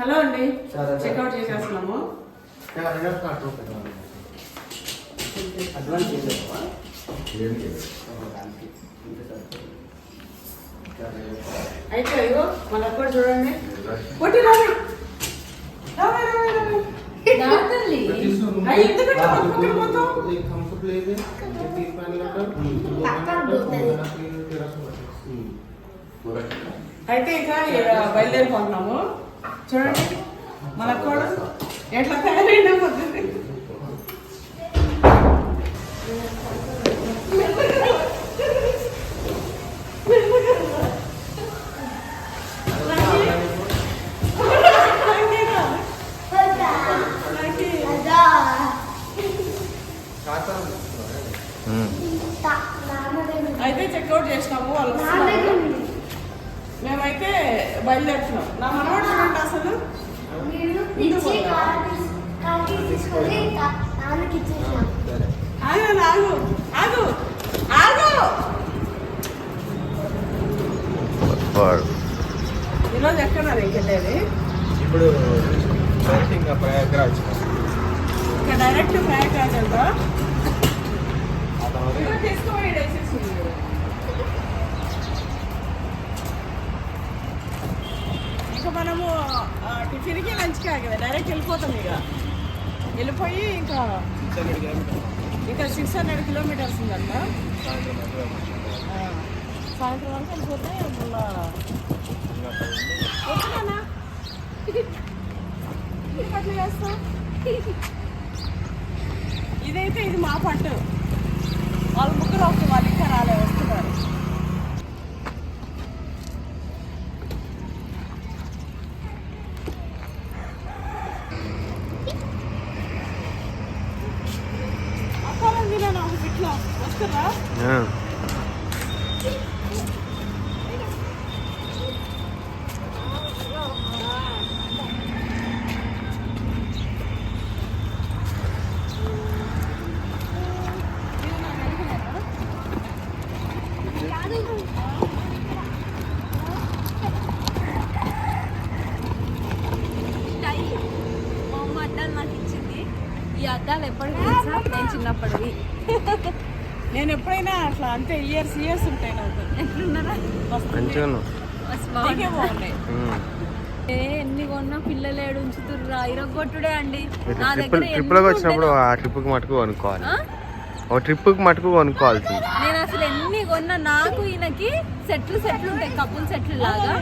Hello అండి. Checkout చేసేస్తున్నాము. అయితే ఇగో మన కూడా చూడండి. కొట్టి అయ్యి పోతావు? అయితే ఇక ఇక బయలుదేరిపోతున్నాము. చూడండి. మన కూడా ఎట్లా తయారైనా పోతుంది అయితే చెక్అవుట్ చేసినాము వాళ్ళు వస్తున్నారు. మేమైతే బయలుదేరుతున్నాం నా మనవాడు చూడండి అసలు ఆగు ఆగు ఆగు ఆగు వాడు. ఈరోజు ఎక్కడ ఇప్పుడు ఇంకా ప్రయాగ్రాజ్. ఇంకా డైరెక్ట్ ప్రయాగ్రాజ్ వెళ్తా ఇక మనము టిఫిన్కి లంచ్కి ఆగదు డైరెక్ట్ వెళ్ళిపోతాం ఇక. వెళ్ళిపోయి ఇంకా ఇంకా సిక్స్ హండ్రెడ్ కిలోమీటర్స్ ఉందంట. సాయంత్రం వరకు వెళ్ళిపోతే మళ్ళా వస్తున్నానా అట్లా ఇదైతే ఇది మా పట్టు. వాళ్ళ ముగ్గురు ఓకే వాళ్ళు ఇంకా రాలే వస్తున్నారు అప్పాలం తిన్నాను ఒక బిట్లో వస్తారా ఆ. మా అమ్మ అద్దాలు నాకు ఇచ్చింది ఈ అద్దాలు ఎప్పటికి తెలుసా నేను చిన్నప్పటివి. నేను ఎప్పుడైనా అట్లా అంతే ఇయర్స్ ఇయర్స్ ఉంటాయి నాకు. ఎట్లున్నారా? మంచిగా బాగున్నాయి. ఎన్ని కొన్నా పిల్లలు ఏడు ఉంచుతుర్రా. ఇరగొట్టుడే అండి. నా దగ్గర ట్రిప్లోకి వచ్చినప్పుడు. ఆ ట్రిప్కి మటుకు కొనుక్కోవాలి. ఆ? ఒక ట్రిప్కి మటుకు కొనుక్కోవాల్సింది. నేను అసలు ఎన్ని కొన్నా నాకు ఈయనకి సెట్లు సెట్లు ఉంటాయి. కప్పులు సెట్లు లాగా.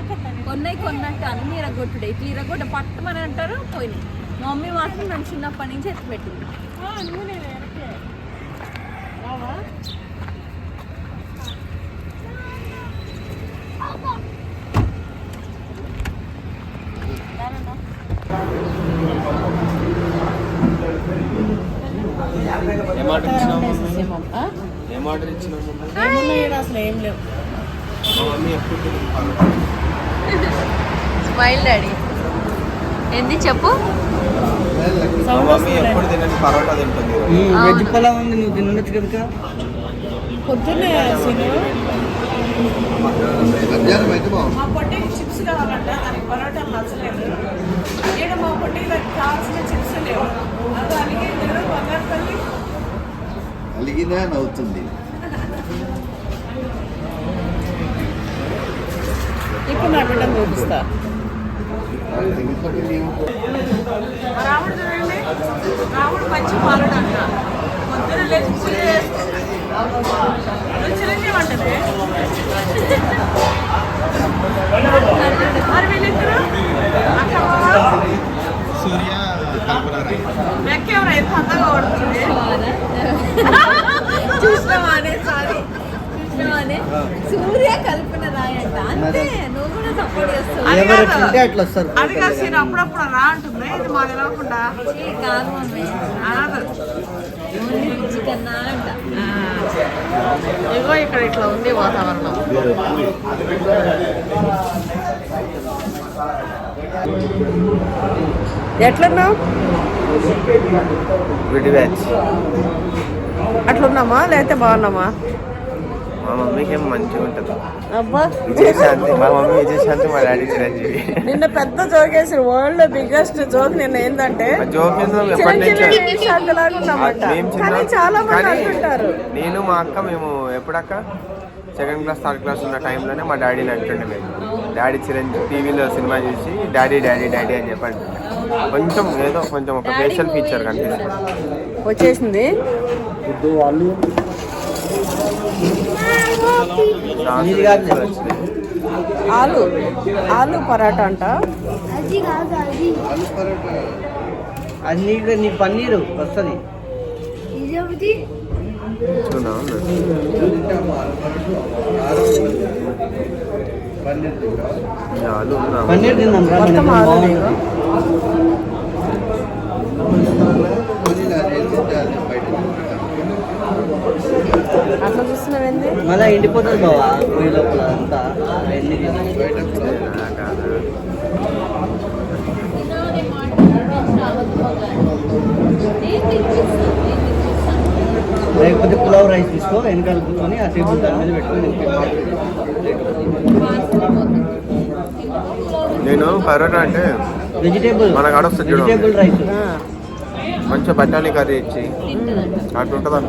కొన్నాయి కొన్నట్టు అన్ని ఇరగొట్టుడే. ఇట్లా ఇరగొట్ట. పట్టమని అంటారు పోయినాయి. మా మమ్మీ మాత్రం నన్ను చిన్నప్పటి నుంచి ఎత్తి ఏం ఆర్డర్ ఇచ్చినావు? ఏం ఆర్డర్ ఇచ్చినావు అసలు ఏం లేవు. స్మైల్ డాడీ ఏంది చెప్పు? మమ్మీ ఎప్పుడు తినని పరోటా తింటుంది వెజ్ పలావ్ ఉంది నువ్వు తినొచ్చు కదా పొద్దున్నే సీను మధ్యాహ్నం అయితే మా పొట్టికి చిప్స్ కావాలంట దానికి పరోటాలు నచ్చలేదు ఈడ మా పొట్టికి దానికి కావాల్సిన చిప్స్ లేవు. అది అలిగే బంగారు తల్లి. అలిగినా నవ్వుతుంది. ఇప్పుడు నా బిడ్డను చూపిస్తా. రాముడు చూడండి. రాముడు మంచి పాలన అంట. పొద్దున లేచి పూజ చేసుకుంటుంది నువ్వు చిరంజీవి అంటది. మరి వీళ్ళిద్దరు సూర్య రాయ్. వెక్కెవరు ఎంత అందంగా చూసినావానే సూర్య కల్పన రాయంట అంతే నువ్వు కూడా సపోర్ట్ చేస్తావు. అట్లా వస్తారు. అది కాదు సీన్ అప్పుడప్పుడు రా అంటుంది ఇది తెలియకుండా ఏ కాదు మమ్మీ కన్నా అంట. ఇగో ఇక్కడ ఇట్లా ఉంది వాతావరణం. ఎట్లున్నావు? విడి బ్యాచ్ అట్లున్నామా? లేకపోతే బాగున్నామా? మా మమ్మీకి ఏం మంచిగా ఉంటుంది. అబ్బా. విజయశాంతి మా మమ్మీ విజయశాంతి మా డాడీ చిరంజీవి. నిన్న పెద్ద జోక్ వేసిన వరల్డ్ బిగ్గెస్ట్ జోక్ నిన్న ఏంటంటే జోక్ కానీ చాలా మంది కానీ అంటుంటారు. నేను మా అక్క మేము ఎప్పుడక్క? సెకండ్ క్లాస్ థర్డ్ క్లాస్ ఉన్న టైంలోనే మా డాడీని అంటుండే మేము. డాడీ చిరంజీవి టీవీలో సినిమా చూసి డాడీ డాడీ డాడీ అని చెప్పండి కొంచెం ఏదో కొంచెం ఒక ఫేషియల్ ఫీచర్ కనిపిస్తుంది. వచ్చేసింది. కాదు. ఆలు ఆలు పరాటా అంట. నీకు నీకు పన్నీరు వస్తుంది. పన్నీర్ తిందాం మొత్తం. ఆలు బయట. అట్లా చూస్తున్నావేంది? మళ్ళీ ఎండిపోతుంది బావా పొయ్యి లోపల అంతా. లేకపోతే పులావ్ రైస్ తీసుకో వెనకాల కూర్చొని ఆ టేబుల్ దాని మీద పెట్టుకొని నేను పరోటా అంటే వెజిటేబుల్ మన కాడ వస్తుంది చూడు. వెజిటేబుల్ రైస్ ఆ, మంచిగా బఠానీ కర్రీ ఇచ్చి. అట్లా ఉంటుంది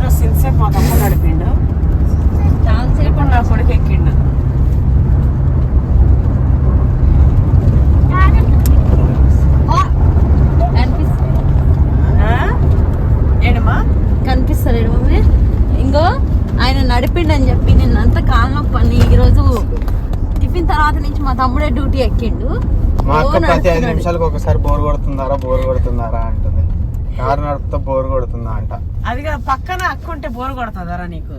ఎక్స్ప్రెస్ ఇంతసేపు మా తమ్ముడు నడిపిండు. చాలాసేపు ఇప్పుడు నా కొడుకు ఎక్కిండు. కనిపిస్తలేడు మమ్మీ. ఇంకో ఆయన నడిపిండని చెప్పి నిన్న అంతా కాలు నొప్పి అని ఈరోజు టిఫిన్ తర్వాత నుంచి మా తమ్ముడే డ్యూటీ ఎక్కిండు. మా ఓ అక్క ప్రతి ఐదు నడుస్తున్నాడు. నిమిషాలకు ఒకసారి బోర్ కొడుతుందారా బోర్ కొడుతుందారా అంటుంది. కారు నడుపుతా బోర్ కొడుతుందా అంట. అది కాదు, పక్కన అక్కుంటే బోర్ కొడుతుందారా నీకు?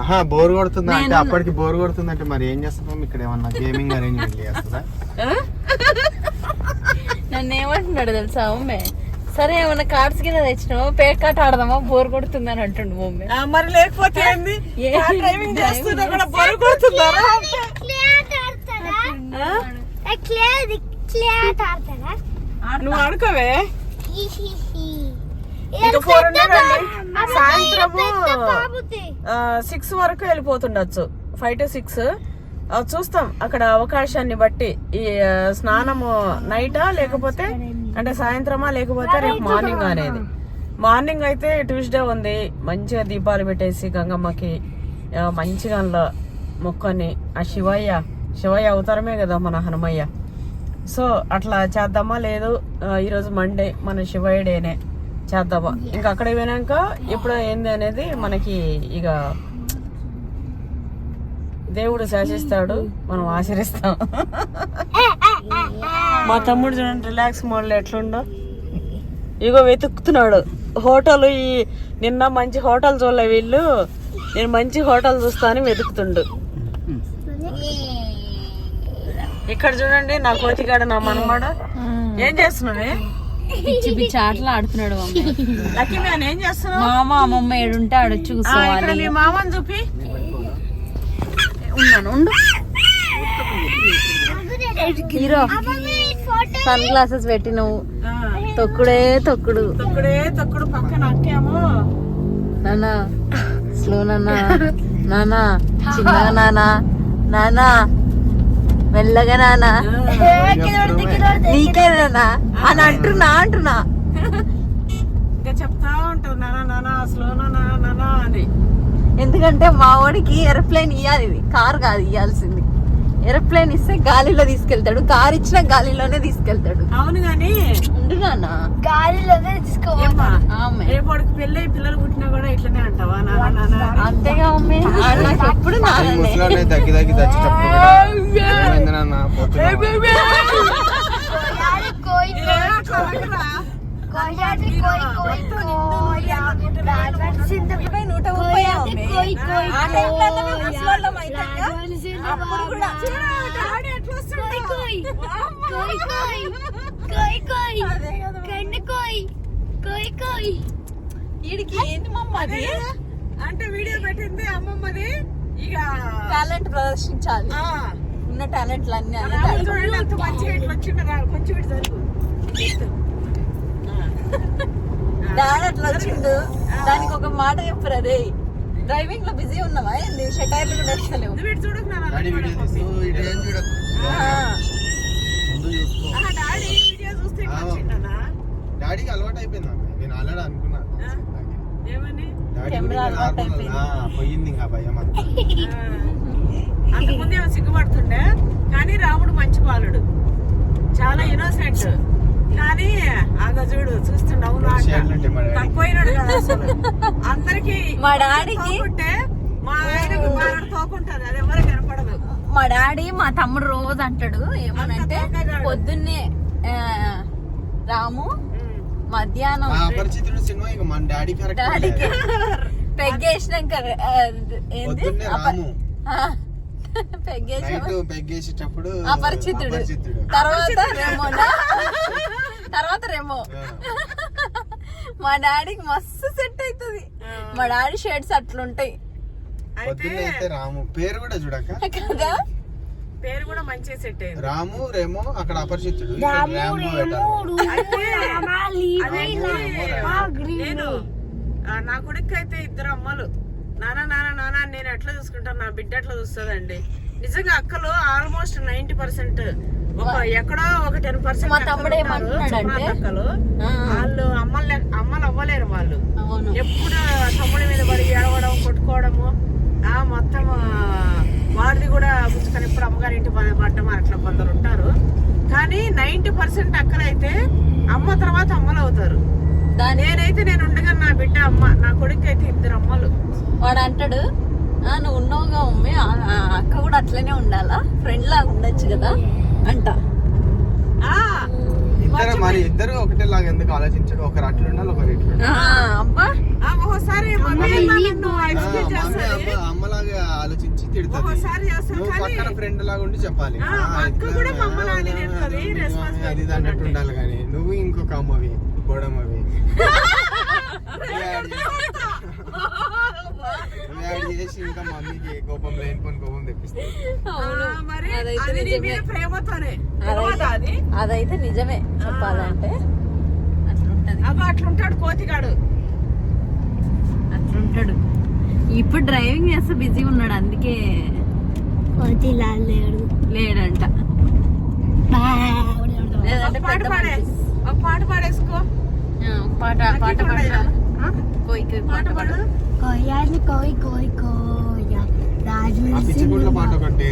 ఆహా బోర్ కొడుతుందా? అంటే అప్పటికి బోర్ కొడుతుందంటే మరి ఏం చేస్తాం? ఇక్కడ ఏమన్నా గేమింగ్ అరేంజ్మెంట్ చేస్తుందా నన్ను ఏమంటున్నాడు తెలుసా మమ్మీ సరే ఏమన్నా కార్డ్స్ కింద తెచ్చినావా? పేట్ కార్ట్ ఆడదామా? బోర్ కొడుతుందని అంటుండు మమ్మీ ఆ, మరి లేకపోతే ఏంది? డ్రైవింగ్ చేస్తున్నా కూడా బోర్ కొడుతుందారా నువ్వు ఆడుకోవే? ఇంకా ఫోర్ సాయంత్రము సిక్స్ వరకు వెళ్ళిపోతుండొచ్చు. ఫైవ్ టు సిక్స్ చూస్తాం అక్కడ అవకాశాన్ని బట్టి ఈ స్నానము నైటా లేకపోతే అంటే సాయంత్రమా లేకపోతే రేపు మార్నింగ్ అనేది. మార్నింగ్ అయితే ట్యూస్డే ఉంది. మంచిగా దీపాలు పెట్టేసి గంగమ్మకి మంచిగా అందులో మొక్కని ఆ శివయ్య శివయ్య అవతారమే కదా మన హనుమయ్య. సో అట్లా చేద్దామా? లేదు. ఈరోజు మండే మన శివయ్య డేనే చేద్దామా? ఇంకా అక్కడ పోయినాక ఎప్పుడు ఏంది అనేది మనకి ఇక దేవుడు శాసిస్తాడు మనం ఆచరిస్తాం మా తమ్ముడు చూడండి రిలాక్స్ మోడ్లో ఎట్లుండో. ఇగో వెతుకుతున్నాడు. హోటల్ ఈ నిన్న మంచి హోటల్ చూడలే వీళ్ళు. నేను మంచి హోటల్ చూస్తా అని వెతుకుతుండు. ఇక్కడ చూడండి నా కోతికాడ నా మనమాడ. ఏం చేస్తున్నావే? పిచ్చి పిచ్చి ఆటలు ఆడుతున్నాడు మామ అమ్మమ్మ ఏడుంటే ఆడొచ్చు కూర్చోవాలి. మామని చూపి. ఉన్నాను ఉండు. హీరో సన్ గ్లాసెస్ పెట్టినవు. తొక్కుడే తొక్కుడు. తొక్కుడే తొక్కుడు పక్కన అక్కేమో నానా స్లో నానా నానా చిన్నగా నానా నానా. మెల్లగా నానా. నీకే నానా? అని అంటున్నా అంటున్నా. ఇంకా చెప్తా ఉంటావు నానా నానా స్లో నానా నానా అని. ఎందుకంటే మా వాడికి ఏరోప్లేన్ ఇవ్వాలి ఇది. కార్ కాదు ఇవ్వాల్సింది ఏరోప్లేన్ ఇస్తే గాలిలో తీసుకెళ్తాడు కార్ ఇచ్చినా గాలిలోనే తీసుకెళ్తాడు. అవును గాని ఉండు నాన్న. ఏమ్మా ఆమె. రేపటికి పెళ్ళి పిల్లలు పుట్టినా కూడా ఇట్లనే అంటావా? అంతేగా మమ్మీ. ఆడు నాకు ఎప్పుడు? నూట ముప్పై అదే కదా. ఈడికి ఏంది మమ్మ అది? అంటే వీడియో పెట్టింది అమ్మమ్మది. ఇక టాలెంట్ ప్రదర్శించాలి. ఆ, ఉన్న టాలెంట్లు అన్ని అన్ని రాముడు talent. చూడండి అంత మంచిగా ఇట్లా వచ్చిండు రా, కొంచెం ఇటు జరుగు డాడీ అట్లా వచ్చిండు. దానికి ఒక మాట చెప్పరు అదే డ్రైవింగ్లో బిజీ ఉన్నావా? ఏంది? షటైర్లు కూడా వస్తలేవు చూస్తే? డాడీకి అలవాటు అయిపోయింది. నేను అనుకున్నా. అలవాటు. ఆ, పోయింది ఇంకా భయం అంతా. అంతకుముందు ఏమో సిగ్గుపడుతుండే కానీ రాముడు మంచి బాలుడు. చాలా ఇన్నోసెంట్ కానీ ఆగ చూడు చూస్తుండే అవును అంట. షేర్లు ఉంటాయి మా డాడీకి. తక్కువైనాడు కదా అసలు. అందరికి మా డాడీకి మా ఆయనకి తోకుంటది అది ఎవరికి కనపడదు. మా డాడీ మా తమ్ముడు రోజు అంటాడు ఏమనంటే పొద్దున్నే రాము మధ్యాహ్నం డాడీకి పెగ్గేసినాక ఏంది? పెగ్గేసేటప్పుడు అపరిచితుడు. అపరిచితుడు. తర్వాత రెమోనా? తర్వాత రెమో. మా డాడీకి మస్తు సెట్ అవుతుంది మా డాడీ షర్ట్స్ అట్లుంటాయి. అయితే రాము. పేరు కూడా చూడక. కదా? పేరు కూడా మంచిగా సెట్ అయింది. రాము రేమో అక్కడ అపరిచితుడు. నేను ఆ, నా కొడుకు అయితే ఇద్దరు అమ్మలు. నాన్న నాన్న అని నేను ఎట్లా చూసుకుంటాను? నా బిడ్డ ఎట్లా చూస్తుందండి? నిజంగా అక్కలు ఆల్మోస్ట్ నైన్టీ పర్సెంట్ ఒక ఎక్కడో ఒక టెన్ పర్సెంట్ మా తమ్ముడు ఏమంటున్నాడంటే? వాళ్ళు అమ్మలు అమ్మలు అవ్వలేరు వాళ్ళు. ఎప్పుడు తమ్ముడి మీద పడి ఏడవడం కొట్టుకోవడము. ఆ మొత్తం వాడిది కూడా పుచ్చుకొని ఇప్పుడు అమ్మగారి ఇంటి పడ్డం అట్లా కొందరు ఉంటారు. కానీ నైన్టీ పర్సెంట్ అక్కలైతే అమ్మ తర్వాత అమ్మలు అవుతారు. నేనైతే నేను ఉండగా నా బిడ్డ అమ్మ నా కొడుకు అయితే ఇద్దరు అమ్మలు. వాడు అంటాడు "ఆ, నువ్వు ఉన్నావుగా మమ్మీ. అక్క కూడా అట్లనే ఉండాలా? ఫ్రెండ్ లాగా ఉండొచ్చు కదా? అంట. ఆ, ఇద్దరు మరి ఇద్దరు ఒకటే లాగా ఎందుకు ఆలోచించడు ఒకరు అట్లా ఉండాలి ఒకరు ఇట్లా అమ్మలాగా ఆలోచించి కానీ పక్కన ఫ్రెండ్ లాగా ఉండి చెప్పాలి. అది, అన్నట్టు ఉండాలి కానీ నువ్వు ఇంకొక అమ్మవి బోడమ్మవి యాడ్ చేసి- యాడ్ చేసి ఇంకా మమ్మీకి కోపం లేనిపోని కోపం తెప్పిస్తుంది అవును. ఆ, మరి అదైతే అది నీ నిజమే. మీద ప్రేమతోనే. అదైతే తెలియదా అది? అదైతే నిజమే చెప్పాలంటే. అట్లుంటది. అబ్బా అట్లుంటాడు కోతిగాడు. అట్లుంటాడు. ఇప్పుడు డ్రైవింగ్ చేస్తే బిజీ ఉన్నాడు అందుకే లేడంట. లేదంటే ఒక పాట పాడే పాడేసుకో. ఆ, పాట పాట పాడతా కోయి కోయి పాట పాట ఒకటి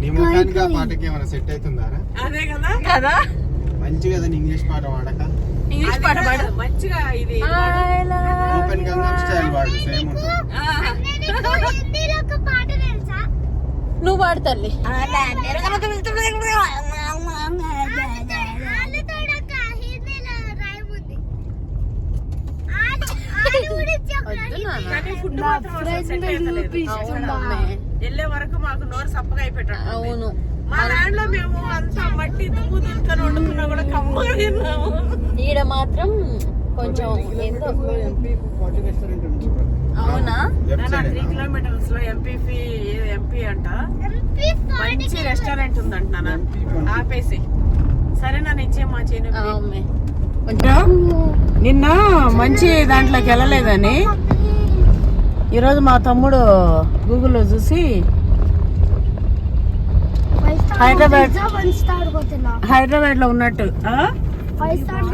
నీ ముఖానికి ఆ పాటకి ఏమైనా సెట్ అవుతుందారా అదే కదా కదా మంచిగా ఇంగ్లీష్ పాట వాడక ఇంగ్లీష్ పాట పాడు మంచిగా ఇది ఓపెన్ గంగం స్టైల్ వాడు సేమ్ ఉంటుంది ఆ, నువ్వు పాడు తల్లి వద్దు నాన్న. కానీ ఫుడ్ మాత్రం అసలు సెట్ అవుతలేదు. అవును అమ్మే. వెళ్ళే వరకు మాకు నోరు సప్పగా అయిపోయాడు అవును. మా ల్యాండ్లో మేము అంతా మట్టి దుమ్ము దులుకొని వండుకున్నా కూడా కమ్మగా తిన్నాము. ఈడ మాత్రం కొంచెం ఏందో అవునా? త్రీ కిలోమీటర్స్లో ఎంపీ ఎంపీ అంట? మంచి రెస్టారెంట్ ఉందంట నాన్న. ఆపేసి. సరే నన్ను ఇచ్చే మా అమ్మే నిన్న మంచి దాంట్లోకి వెళ్ళలేదని. ఈరోజు మా తమ్ముడు గూగుల్లో చూసి హైదరాబాద్ హైదరాబాద్లో ఉన్నట్టు. ఆ?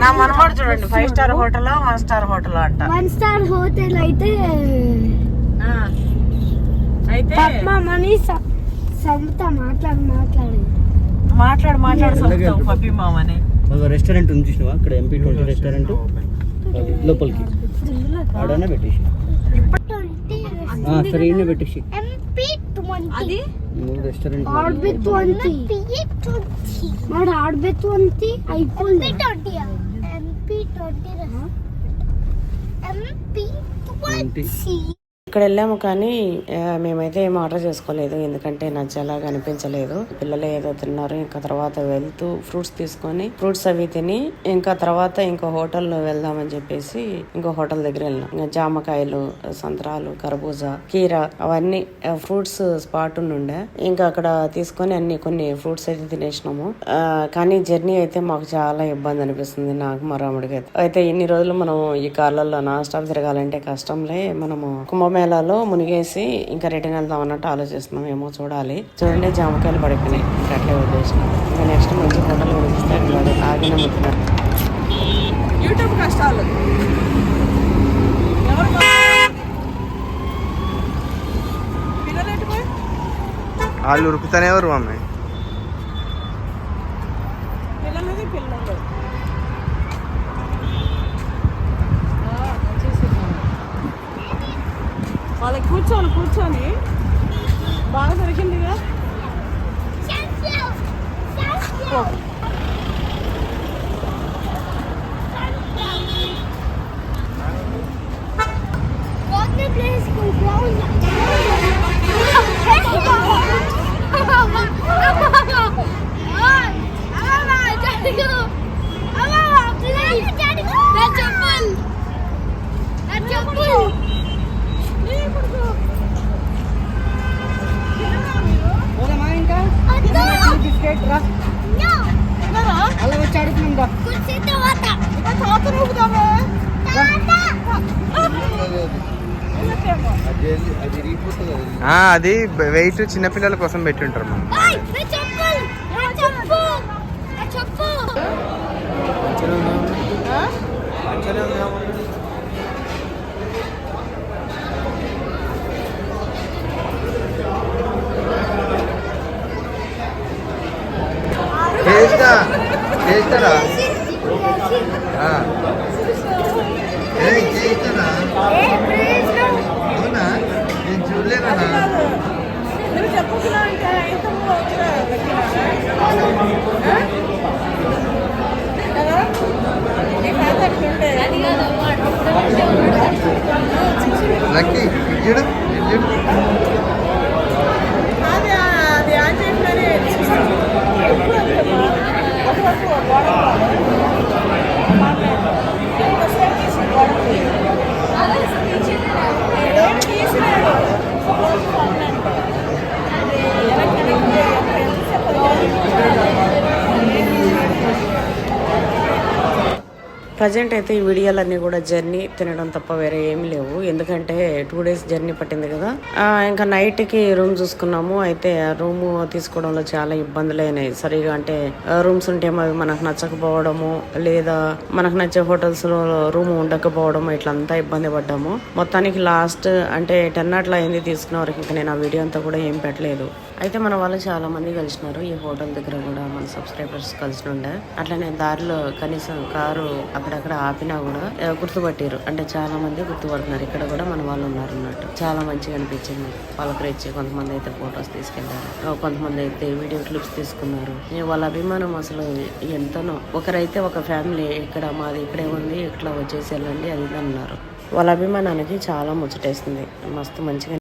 నా మనమాడు చూడండి five star hotel one star hotel అంట. వన్ స్టార్ హోటల్ అయితే ఆ. అయితే మనీ సంత మాట్లాడి మాట్లాడి. మాట్లాడు మాట్లాడు సొంతం పప్పి మామని. రెస్టారెంట్ ఉంది చూసినావా? అక్కడ ఎంపీ ట్వంటీ రెస్టారెంట్ అది లోపలికి. ఆడనే పెట్టేసి. ఆ, సరే ఈయన పెట్టేసి. ఎంపీ ట్వంటీ అది? మూడు రెస్టారెంట్ ఆర్బి ట్వంటీ వాడు ఆర్బి ట్వంటీ అయిపోయింది. ఎంపీ ట్వంటీ ఎంపీ ట్వంటీ ఇక్కడ వెళ్ళాము కానీ మేమైతే ఏం ఆర్డర్ చేసుకోలేదు. ఎందుకంటే నచ్చేలా అనిపించలేదు. పిల్లలు ఏదో తిన్నారు ఇంకా తర్వాత వెళ్తూ ఫ్రూట్స్ తీసుకొని ఫ్రూట్స్ అవి తిని ఇంకా తర్వాత ఇంకో హోటల్ వెళ్దామని చెప్పేసి ఇంకో హోటల్ దగ్గర వెళ్ళాం. ఇంకా జామకాయలు సంత్రాలు కర్బూజా కీర అవన్నీ ఫ్రూట్స్ స్పాట్ ఉండే ఇంకా అక్కడ తీసుకొని అన్ని కొన్ని ఫ్రూట్స్ అయితే తినేసినాము. కానీ జర్నీ అయితే మాకు చాలా ఇబ్బంది అనిపిస్తుంది నాకు మా రాముడికి అయితే. అయితే ఇన్ని రోజులు మనం ఈ కార్లలో నాన్ స్టాప్ తిరగాలంటే కష్టంలే. మనము కుంభమేళాలో మునిగేసి ఇంకా రిటర్న్ వెళ్దాం అన్నట్టు ఆలోచిస్తున్నాం. ఏమో చూడాలి. చూడండి జామకాయలు పడిపోయినాయి. ఇంకా అట్లే వదిలేసినాం. ఇంకా నెక్స్ట్ మంచి హోటల్ ఉడికిస్తే వాడు తాగిన యూట్యూబ్ కష్టాలు. వాళ్ళు ఉరుకుతానే ఎవరు మమ్మీ? పిల్లలది పిల్లలు. కూర్చొని కూర్చొని. బాగా దొరికిందిగా అది వెయిట్ చిన్నపిల్లల కోసం పెట్టి ఉంటారు మనం చెప్పు లక్కీ ఇడ్జుడు ఇడ్జుడు అది అది ఆన్ చేయట్లనే ప్రజెంట్ అయితే ఈ వీడియోలన్నీ కూడా జర్నీ తినడం తప్ప వేరే ఏమి లేవు. ఎందుకంటే టూ డేస్ జర్నీ పట్టింది కదా. ఇంకా నైట్కి రూమ్ చూసుకున్నాము. అయితే ఆ రూమ్ తీసుకోవడంలో చాలా ఇబ్బందులు అయినాయి. సరిగా అంటే రూమ్స్ ఉంటే అవి మనకు నచ్చకపోవడము లేదా మనకు నచ్చే హోటల్స్లో రూమ్ ఉండకపోవడము ఇట్లా అంతా ఇబ్బంది పడ్డాము. మొత్తానికి లాస్ట్ అంటే టెన్ అట్లా అయింది తీసుకున్న వరకు ఇంకా నేను ఆ వీడియో అంతా కూడా ఏం పెట్టలేదు. అయితే మన వాళ్ళు చాలా మంది కలిసినారు. ఈ హోటల్ దగ్గర కూడా మన సబ్స్క్రైబర్స్ కలిసి ఉండే. అట్లనే దారిలో కనీసం కారు అక్కడక్కడ ఆపినా కూడా గుర్తుపట్టారు అంటే చాలా మంది గుర్తుపడుతున్నారు. ఇక్కడ కూడా మన వాళ్ళు ఉన్నారు అన్నట్టు. చాలా మంచిగా అనిపించింది పలకరించి కొంతమంది అయితే ఫొటోస్ తీసుకెళ్ళారు కొంతమంది అయితే వీడియో క్లిప్స్ తీసుకున్నారు. వాళ్ళ అభిమానం అసలు ఎంతనో. ఒకరైతే ఒక ఫ్యామిలీ ఇక్కడ మాది ఇక్కడే ఉంది ఇట్లా వచ్చేసి వెళ్ళండి అది అన్నారు. వాళ్ళ అభిమానానికి చాలా ముచ్చటేస్తుంది. మస్తు మంచిగా